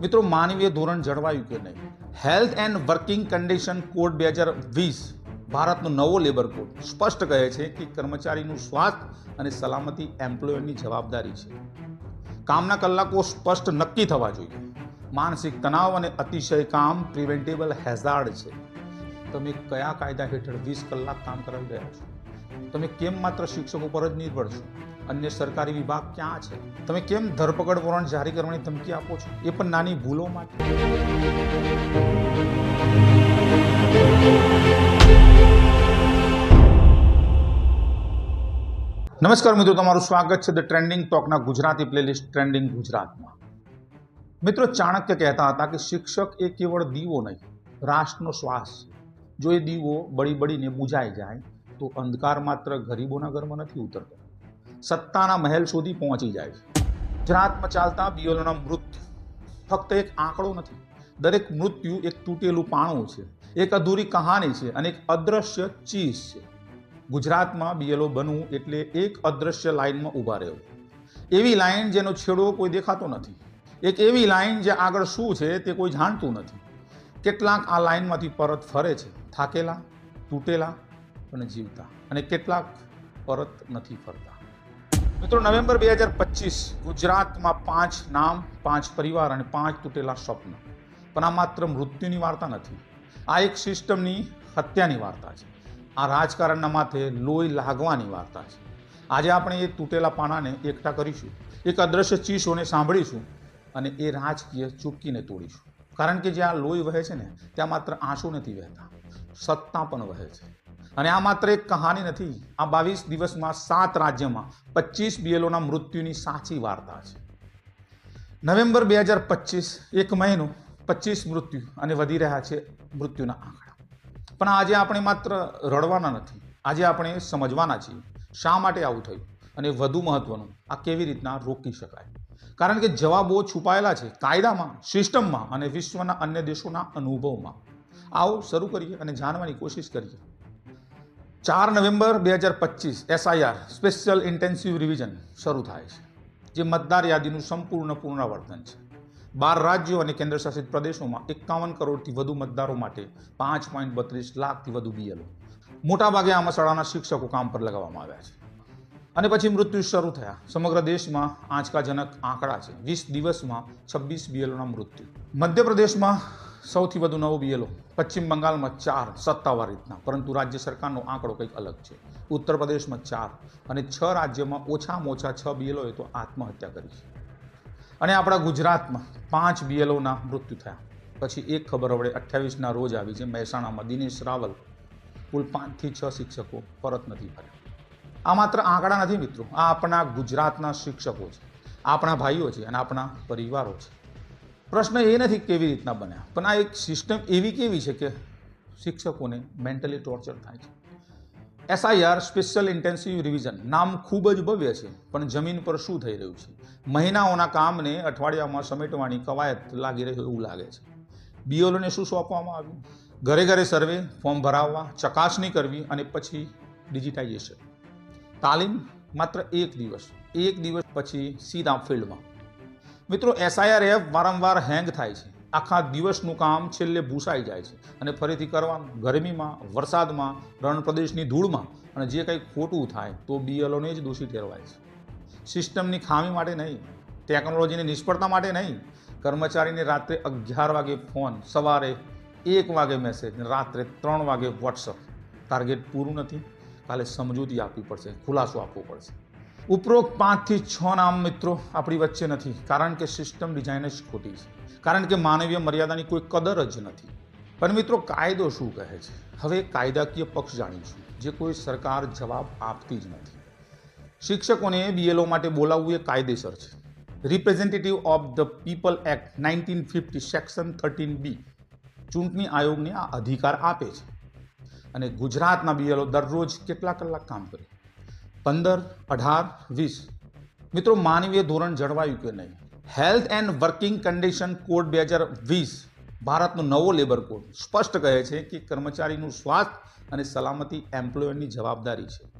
મિત્રો, માનવીય ધોરણ જળવાયું કે નહીં? Health and working condition code બે હજાર વીસ ભારતનો નવો લેબર કોડ સ્પષ્ટ કહે છે કે કર્મચારીનું સ્વાસ્થ્ય અને સલામતી એમ્પ્લોયરની જવાબદારી છે. કામના કલાકો સ્પષ્ટ નક્કી થવા જોઈએ. માનસિક તણાવ અને અતિશય કામ પ્રિવેન્ટેબલ હેઝાર્ડ છે. તમે કયા કાયદા હેઠળ વીસ કલાક કામ કરાવી રહ્યા છો? તમે કેમ માત્ર શિક્ષકો પર જ નિર્ભર છો? અન્ય સરકારી વિભાગ ક્યાં છે? તમે કેમ ધરપકડ વોરંટ જારી કરવાની ધમકી આપો છો? એ પણ નાની ભૂલો માટે. નમસ્કાર મિત્રો, તમારું સ્વાગત છે ધ ટ્રેન્ડિંગ ટોકના ગુજરાતી પ્લેલિસ્ટ ટ્રેન્ડિંગ ગુજરાતમાં. મિત્રો, ચાણક્ય કહેતા હતા કે શિક્ષક એ કેવળ દીવો નહીં, રાષ્ટ્રનો શ્વાસ જો એ દીવો બળી બળીને બુજાઈ જાય, તો અંધકાર માત્ર ગરીબોના ઘરમાં નથી ઉતરતો. સત્તાના મહેલ સુધી પહોંચી જાય છે. ગુજરાતમાં ચાલતા બીઓલોના મૃત્યુ ફક્ત એક આંકડો નથી, દરેક મૃત્યુ એક તૂટેલું પાણું છે, એક અધૂરી કહાની છે અને એક અદ્રશ્ય ચીજ છે. ગુજરાતમાં બીએલઓ બનવું એટલે એક અદ્રશ્ય લાઇનમાં ઊભા રહેવું. એવી લાઇન જેનો છેડો કોઈ દેખાતો નથી. એક એવી લાઇન જે આગળ શું છે તે કોઈ જાણતું નથી. કેટલાક આ લાઇનમાંથી પરત ફરે છે, થાકેલા, તૂટેલા પણ જીવતા અને કેટલાક પરત નથી ફરતા. મિત્રો, નવેમ્બર બે હજાર પચીસ, ગુજરાતમાં પાંચ નામ, પાંચ પરિવાર અને પાંચ તૂટેલા સ્વપ્ન. પણ આ માત્ર મૃત્યુની વાર્તા નથી. આ એક સિસ્ટમની હત્યાની વાર્તા છે. આ રાજકારણના માથે લોહી લાગવાની વાર્તા છે. આજે આપણે એ તૂટેલા પાનાને એકઠા કરીશું. એક અદ્રશ્ય ચીસોને સાંભળીશું અને એ રાજકીય ચૂપકીને તોડીશું. કારણ કે જ્યાં લોહી વહે છે ને, ત્યાં માત્ર આંસુ નથી વહેતા. સત્તા પણ વહે છે. અને આ માત્ર એક કહાની નથી, આ બાવીસ દિવસમાં સાત રાજ્યમાં પચીસ બીએલોના મૃત્યુની સાચી વાર્તા છે. નવેમ્બર બે હજાર પચીસ, એક મહિનો, પચીસ મૃત્યુ અને વધી રહ્યા છે મૃત્યુના આંકડા. પણ આજે આપણે માત્ર રડવાના નથી, આજે આપણે સમજવાના છીએ શા માટે આવું થયું અને વધુ મહત્વનું, આ કેવી રીતના રોકી શકાય. કારણ કે જવાબો છુપાયેલા છે કાયદામાં, સિસ્ટમમાં અને વિશ્વના અન્ય દેશોના અનુભવમાં. આવો શરૂ કરીએ અને જાણવાની કોશિશ કરીએ. ચાર નવેમ્બર બે હજાર પચીસ એસઆઈઆર સ્પેશિયલ ઇન્ટેન્સિવ રિવિઝન શરૂ થાય છે, જે મતદાર યાદીનું સંપૂર્ણ પુનરાવર્તન છે. બાર રાજ્યો અને કેન્દ્રશાસિત પ્રદેશોમાં એકાવન કરોડથી વધુ મતદારો માટે પાંચ પોઈન્ટ બત્રીસ લાખથી વધુ બીએલઓ મોટાભાગે આમાં શાળાના શિક્ષકો કામ પર લગાવવામાં આવ્યા છે. અને પછી મૃત્યુ શરૂ થયા. સમગ્ર દેશમાં આંચકાજનક આંકડા છે. વીસ દિવસમાં છવ્વીસ બીએલઓના મૃત્યુ. મધ્યપ્રદેશમાં સૌથી વધુ નવો બીએલઓ પશ્ચિમ બંગાળમાં ચાર સત્તાવાર રીતના. પરંતુ રાજ્ય સરકારનો આંકડો કંઈક અલગ છે. ઉત્તર પ્રદેશમાં ચાર અને છ રાજ્યમાં ઓછામાં ઓછા છ બીએલઓએ તો આત્મહત્યા કરી છે. અને આપણા ગુજરાતમાં પાંચ બીએલઓના મૃત્યુ થયા. પછી એક ખબર હવે અઠ્યાવીસના રોજ આવી છે. મહેસાણામાં દિનેશ રાવલ કુલ પાંચથી છ શિક્ષકો પરત નથી ફર્યા. આ માત્ર આંકડા નથી મિત્રો. આ આપણા ગુજરાતના શિક્ષકો છે. આપણા ભાઈઓ છે અને આપણા પરિવારો છે. પ્રશ્ન એ નથી કેવી રીતના બન્યા, પણ આ એક સિસ્ટમ એવી કેવી છે કે શિક્ષકોને મેન્ટલી ટોર્ચર થાય છે. એસઆઈઆર સ્પેશિયલ ઇન્ટેન્સિવ રિવિઝન નામ ખૂબ જ ભવ્ય છે, પણ જમીન પર શું થઈ રહ્યું છે? મહિનાઓના કામને અઠવાડિયામાં સમેટવાની કવાયત લાગી રહ્યો એવું લાગે છે. બીઓલોને શું સોંપવામાં આવ્યું? ઘરે ઘરે સર્વે, ફોર્મ ભરાવવા, ચકાસણી કરવી અને પછી ડિજિટાઇઝેશન તાલીમ માત્ર એક દિવસ એક દિવસ પછી સીધા ફિલ્ડમાં. મિત્રો એસઆઈઆર એપ વારંવાર હેંગ થાય છે. આખા દિવસનું કામ છેલ્લે ભૂસાઈ જાય છે. અને ફરીથી કરવાનું, ગરમીમાં, વરસાદમાં, રણપ્રદેશની ધૂળમાં અને જે કંઈ ખોટું થાય તો બીએલઓને જ દોષી ઠેરવાય છે. સિસ્ટમની ખામી માટે નહીં ટેકનોલોજીની નિષ્ફળતા માટે નહીં. કર્મચારીને રાત્રે અગિયાર વાગે ફોન સવારે એક વાગે મેસેજ રાત્રે ત્રણ વાગે વોટ્સઅપ ટાર્ગેટ પૂરું નથી. કાલે સમજૂતી આપવી પડશે, ખુલાસો આપવો પડશે. ઉપરોક્ત પાંચથી છ નામ મિત્રો આપણી વચ્ચે નથી. કારણ કે સિસ્ટમ ડિઝાઇન જ ખોટી છે. કારણ કે માનવીય મર્યાદાની કોઈ કદર જ નથી. પણ મિત્રો કાયદો શું કહે છે? હવે કાયદાકીય પક્ષ જાણીશું, જે કોઈ સરકાર જવાબ આપતી જ નથી. શિક્ષકોને બીએલઓ માટે બોલાવવું એ કાયદેસર છે. Representative of the people act nineteen fifty section thirteen B ચૂંટણી આયોગને આ અધિકાર આપે છે. અને ગુજરાતના બીએલઓ દરરોજ કેટલા કલાક કામ કરે? પંદર, અઢાર, વીસ. મિત્રો, માનવીય ધોરણ જળવાયું કે નહીં? Health and working condition code બે હજાર વીસ ભારતનો નવો લેબર કોડ સ્પષ્ટ કહે છે કે કર્મચારીનું સ્વાસ્થ્ય અને સલામતી એમ્પ્લોયરની જવાબદારી છે.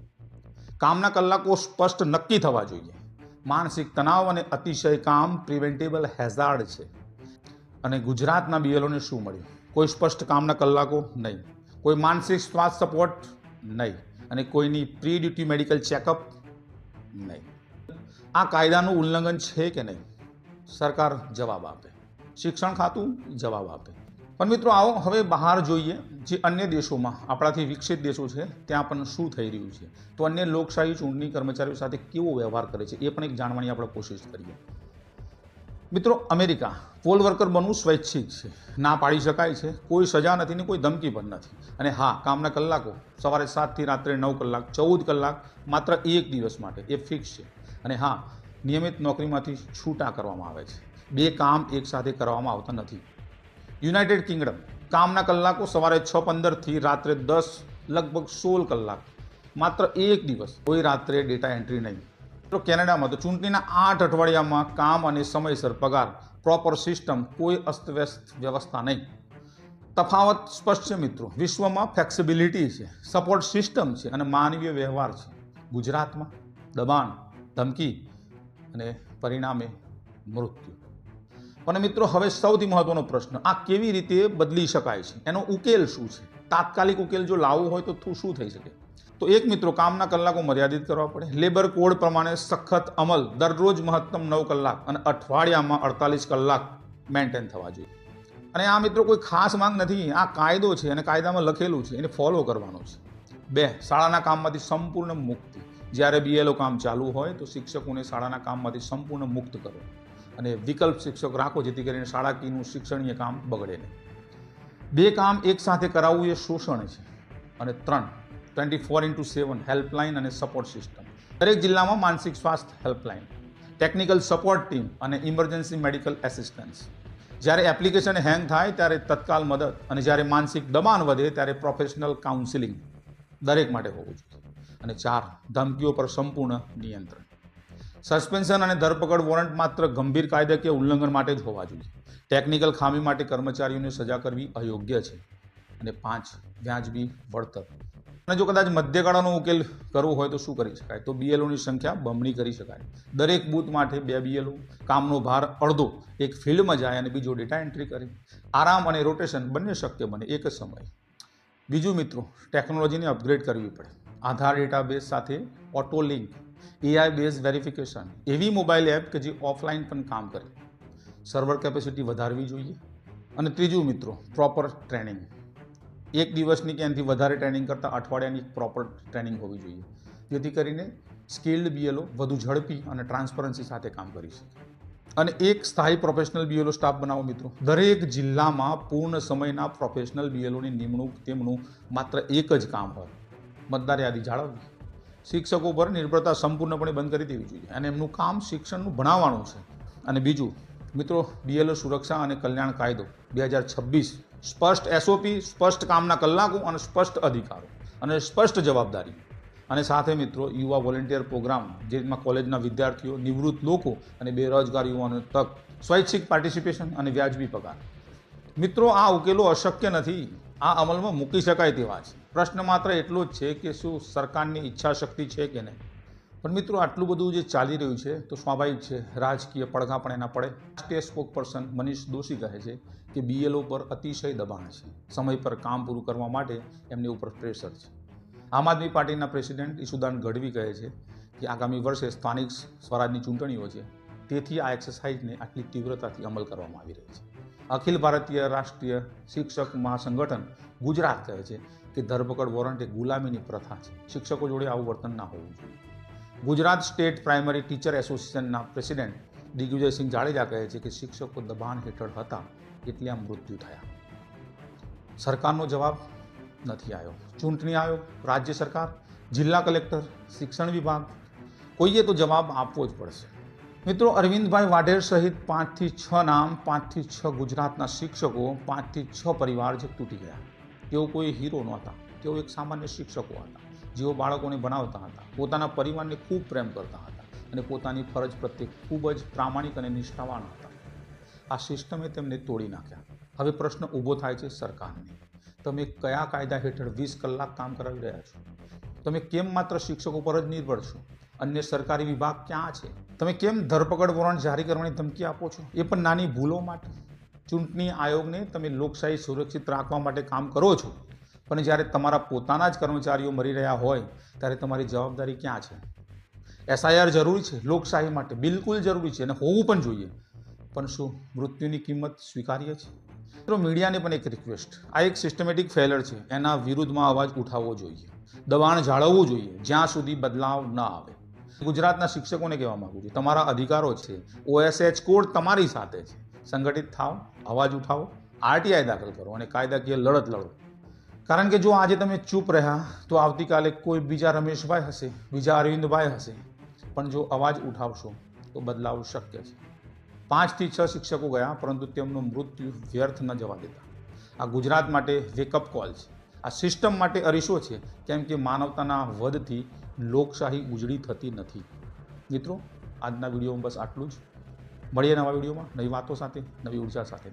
કામના કલાકો સ્પષ્ટ નક્કી થવા જોઈએ. માનસિક તણાવ અને અતિશય કામ પ્રિવેન્ટેબલ હેઝાર્ડ છે. અને ગુજરાતના બીએલઓને શું મળ્યું? કોઈ સ્પષ્ટ કામના કલાકો નહીં. કોઈ માનસિક સ્વાસ્થ્ય સપોર્ટ નહીં. અને કોઈની પ્રી ડ્યુટી મેડિકલ ચેકઅપ નહીં. આ કાયદાનું ઉલ્લંઘન છે કે નહીં? સરકાર જવાબ આપે. શિક્ષણ ખાતું જવાબ આપે. પણ મિત્રો, આવો હવે બહાર જોઈએ જે અન્ય દેશોમાં, આપણાથી વિકસિત દેશો છે, ત્યાં પણ શું થઈ રહ્યું છે? તો અન્ય લોકશાહી ચૂંટણી કર્મચારીઓ સાથે કેવો વ્યવહાર કરે છે, એ પણ એક જાણવાની આપણે કોશિશ કરીએ. મિત્રો, અમેરિકા પોલ વર્કર બનવું સ્વૈચ્છિક છે. ના પાડી શકાય છે. કોઈ સજા નથી ને કોઈ ધમકી પણ નથી. અને હા, કામના કલાકો, સવારે સાતથી રાત્રે નવ કલાક, ચૌદ કલાક, માત્ર એક દિવસ માટે, એ ફિક્સ છે. અને હા, નિયમિત નોકરીમાંથી છૂટા કરવામાં આવે છે. બે કામ એકસાથે કરવામાં આવતા નથી. યુનાઇટેડ કિંગડમ, કામના કલાકો સવારે છ પંદરથી રાત્રે દસ, લગભગ સોળ કલાક, માત્ર એક દિવસ, કોઈ રાત્રે ડેટા એન્ટ્રી નહીં. તો કેનેડામાં તો ચૂંટણીના આઠ અઠવાડિયામાં કામ અને સમયસર પગાર. પ્રોપર સિસ્ટમ કોઈ અસ્તવ્યસ્ત વ્યવસ્થા નહીં. તફાવત સ્પષ્ટ છે મિત્રો. વિશ્વમાં ફ્લેક્સિબિલિટી છે સપોર્ટ સિસ્ટમ છે અને માનવીય વ્યવહાર છે. ગુજરાતમાં દબાણ, ધમકી અને પરિણામે મૃત્યુ. પણ મિત્રો, હવે સૌથી મહત્વનો પ્રશ્ન, આ કેવી રીતે બદલી શકાય છે? એનો ઉકેલ શું છે? તાત્કાલિક ઉકેલ જો લાવવો હોય તો શું થઈ શકે? તો એક મિત્રો કામના કલાકો મર્યાદિત કરવા પડે. લેબર કોડ પ્રમાણે સખત અમલ દરરોજ મહત્તમ નવ કલાક અને અઠવાડિયામાં અડતાલીસ કલાક મેન્ટેન થવા જોઈએ. અને આ મિત્રો કોઈ ખાસ માંગ નથી. આ કાયદો છે અને કાયદામાં લખેલું છે. એને ફોલો કરવાનો છે. બે, શાળાના કામમાંથી સંપૂર્ણ મુક્તિ. જ્યારે બીએલઓ કામ ચાલુ હોય તો શિક્ષકોને શાળાના કામમાંથી સંપૂર્ણ મુક્ત કરો. અને વિકલ્પ શિક્ષક રાખો જેથી કરીને શાળાકીયનું શિક્ષણીય કામ બગડે નહીં. બે કામ એકસાથે કરાવવું એ શોષણ છે. અને ત્રણ twenty four into seven helpline અને સપોર્ટ સિસ્ટમ દરેક જિલ્લામાં માનસિક સ્વાસ્થ્ય હેલ્પલાઇન ટેકનિકલ સપોર્ટ ટીમ અને ઇમરજન્સી મેડિકલ એસિસ્ટન્સ જ્યારે એપ્લિકેશન હેંગ થાય ત્યારે તત્કાલ મદદ અને જ્યારે માનસિક દબાણ વધે ત્યારે પ્રોફેશનલ કાઉન્સિલિંગ દરેક માટે હોવું જોઈએ. અને ચાર, ધમકીઓ પર સંપૂર્ણ નિયંત્રણ. સસ્પેન્શન અને ધરપકડ વોરંટ માત્ર ગંભીર કાયદાકીય ઉલ્લંઘન માટે જ હોવા જોઈએ. ટેકનિકલ ખામી માટે કર્મચારીઓને સજા કરવી અયોગ્ય છે. અને પાંચ, વ્યાજબી વળતર. અને જો કદાચ મધ્યગાળાનો ઉકેલ કરવો હોય તો શું કરી શકાય? તો બીએલઓની સંખ્યા બમણી કરી શકાય. દરેક બૂથ માટે બે બીએલઓ કામનો ભાર અડધો, એક ફિલ્ડમાં જાય અને બીજો ડેટા એન્ટ્રી કરે. આરામ અને રોટેશન બંને શક્ય બને એક જ સમયે. બીજું મિત્રો, ટેકનોલોજીને અપગ્રેડ કરવી પડે. આધાર ડેટાબેઝ સાથે auto link AI base verification એવી મોબાઈલ એપ કે જે ઓફલાઈન પણ કામ કરે. સર્વર કેપેસિટી વધારવી જોઈએ. અને ત્રીજું મિત્રો પ્રોપર ટ્રેનિંગ એક દિવસની કે એનાથી વધારે ટ્રેનિંગ કરતાં અઠવાડિયાની પ્રોપર ટ્રેનિંગ હોવી જોઈએ. જેથી કરીને સ્કિલ્ડ બીએલઓ વધુ ઝડપી અને ટ્રાન્સપરન્સી સાથે કામ કરી શકે. અને એક સ્થાયી પ્રોફેશનલ બીએલઓ સ્ટાફ બનાવો મિત્રો. દરેક જિલ્લામાં પૂર્ણ સમયના પ્રોફેશનલ બીએલઓની નિમણૂક તેમનું માત્ર એક જ કામ હોય. મતદાર યાદી જાળવવી. શિક્ષકો પર નિર્ભરતા સંપૂર્ણપણે બંધ કરી દેવી જોઈએ અને એમનું કામ શિક્ષણનું ભણાવવાનું છે. અને બીજું, મિત્રો, બીએલઓ સુરક્ષા અને કલ્યાણ કાયદો બે હજાર છવ્વીસ સ્પષ્ટ એસઓપી સ્પષ્ટ કામના કલાકો અને સ્પષ્ટ અધિકારો. અને સ્પષ્ટ જવાબદારી. અને સાથે મિત્રો, યુવા વોલેન્ટિયર પ્રોગ્રામ, જેમાં કોલેજના વિદ્યાર્થીઓ, નિવૃત્ત લોકો અને બેરોજગાર યુવાનો તક, સ્વૈચ્છિક પાર્ટિસિપેશન અને વ્યાજબી પગાર. મિત્રો, આ ઉકેલો અશક્ય નથી. આ અમલમાં મૂકી શકાય તેવા છે. પ્રશ્ન માત્ર એટલો જ છે કે શું સરકારની ઈચ્છાશક્તિ છે કે નહીં? પણ મિત્રો આટલું બધું જે ચાલી રહ્યું છે, તો સ્વાભાવિક છે, રાજકીય પડઘા પણ એના પડે. રાષ્ટ્રીય સ્પોક પર્સન મનીષ દોશી કહે છે કે બીએલઓ પર અતિશય દબાણ છે. સમય પર કામ પૂરું કરવા માટે એમની ઉપર પ્રેશર છે. આમ આદમી પાર્ટીના પ્રેસિડેન્ટ ઈશુદાન ગઢવી કહે છે કે આગામી વર્ષે સ્થાનિક સ્વરાજની ચૂંટણીઓ છે, તેથી આ એક્સરસાઇઝને આટલી તીવ્રતાથી અમલ કરવામાં આવી રહી છે. અખિલ ભારતીય રાષ્ટ્રીય શિક્ષક મહાસંગઠન ગુજરાત કહે છે કે ધરપકડ વોરંટ એ ગુલામીની પ્રથા છે. શિક્ષકો જોડે આવું વર્તન ના હોવું જોઈએ. ગુજરાત સ્ટેટ પ્રાઇમરી ટીચર એસોસિએશનના પ્રેસિડેન્ટ દિગ્વિજયસિંહ જાડેજા કહે છે કે શિક્ષકો દબાણ હેઠળ હતા એટલે આ મૃત્યુ થયા. સરકારનો જવાબ નથી આવ્યો. ચૂંટણી આયોગ, રાજ્ય સરકાર, જિલ્લા કલેક્ટર, શિક્ષણ વિભાગ, કોઈએ તો જવાબ આપવો જ પડશે. મિત્રો, અરવિંદભાઈ વાઢેર સહિત પાંચથી છ નામ, પાંચથી છ ગુજરાતના શિક્ષકો, પાંચથી છ પરિવાર જે તૂટી ગયા. તેઓ કોઈ હીરો નહોતા. તેઓ એક સામાન્ય શિક્ષકો હતા. જેઓ બાળકોને ભણાવતા હતા, પોતાના પરિવારને ખૂબ પ્રેમ કરતા હતા અને પોતાની ફરજ પ્રત્યે ખૂબ જ પ્રામાણિક અને નિષ્ઠાવાન હતા. આ સિસ્ટમે તેમને તોડી નાખ્યા. હવે પ્રશ્ન ઊભો થાય છે સરકારને. તમે કયા કાયદા હેઠળ વીસ કલાક કામ કરાવી રહ્યા છો? તમે કેમ માત્ર શિક્ષકો પર જ નિર્ભર છો? અન્ય સરકારી વિભાગ ક્યાં છે? તમે કેમ ધરપકડ વોરંટ જારી કરવાની ધમકી આપો છો? એ પણ નાની ભૂલો માટે. ચૂંટણી આયોગને તમે લોકશાહી સુરક્ષિત રાખવા માટે કામ કરો છો? પણ જ્યારે તમારા પોતાના જ કર્મચારીઓ મરી રહ્યા હોય, ત્યારે તમારી જવાબદારી ક્યાં છે? એસઆઈઆર જરૂરી છે, લોકશાહી માટે બિલકુલ જરૂરી છે અને હોવું પણ જોઈએ. પણ શું મૃત્યુની કિંમત સ્વીકાર્ય છે? મિત્રો, મીડિયાને પણ એક રિક્વેસ્ટ આ એક સિસ્ટમેટિક ફેલર છે. એના વિરુદ્ધમાં અવાજ ઉઠાવવો જોઈએ. દબાણ જાળવવું જોઈએ, જ્યાં સુધી બદલાવ ન આવે. ગુજરાતના શિક્ષકોને કહેવા માગું છું, તમારા અધિકારો છે ઓએસએચ કોડ તમારી સાથે છે. સંગઠિત થાવ અવાજ ઉઠાવો આરટીઆઈ દાખલ કરો અને કાયદાકીય લડત લડો. કારણ કે જો આજે તમે ચૂપ રહ્યા, તો આવતીકાલે કોઈ બીજા રમેશભાઈ હશે, બીજા અરવિંદભાઈ હશે. પણ જો અવાજ ઉઠાવશો, તો બદલાવ શક્ય છે. પાંચથી છ શિક્ષકો ગયા, પરંતુ તેમનું મૃત્યુ વ્યર્થ ન જવા દેતા. આ ગુજરાત માટે વેકઅપ કોલ છે. આ સિસ્ટમ માટે અરીસો છે, કેમ કે માનવતાના વધથી લોકશાહી ઉજળી થતી નથી. મિત્રો, આજના વિડીયોમાં બસ આટલું જ. મળીએ નવા વિડીયોમાં. નવી વાતો સાથે, નવી ઊર્જા સાથે.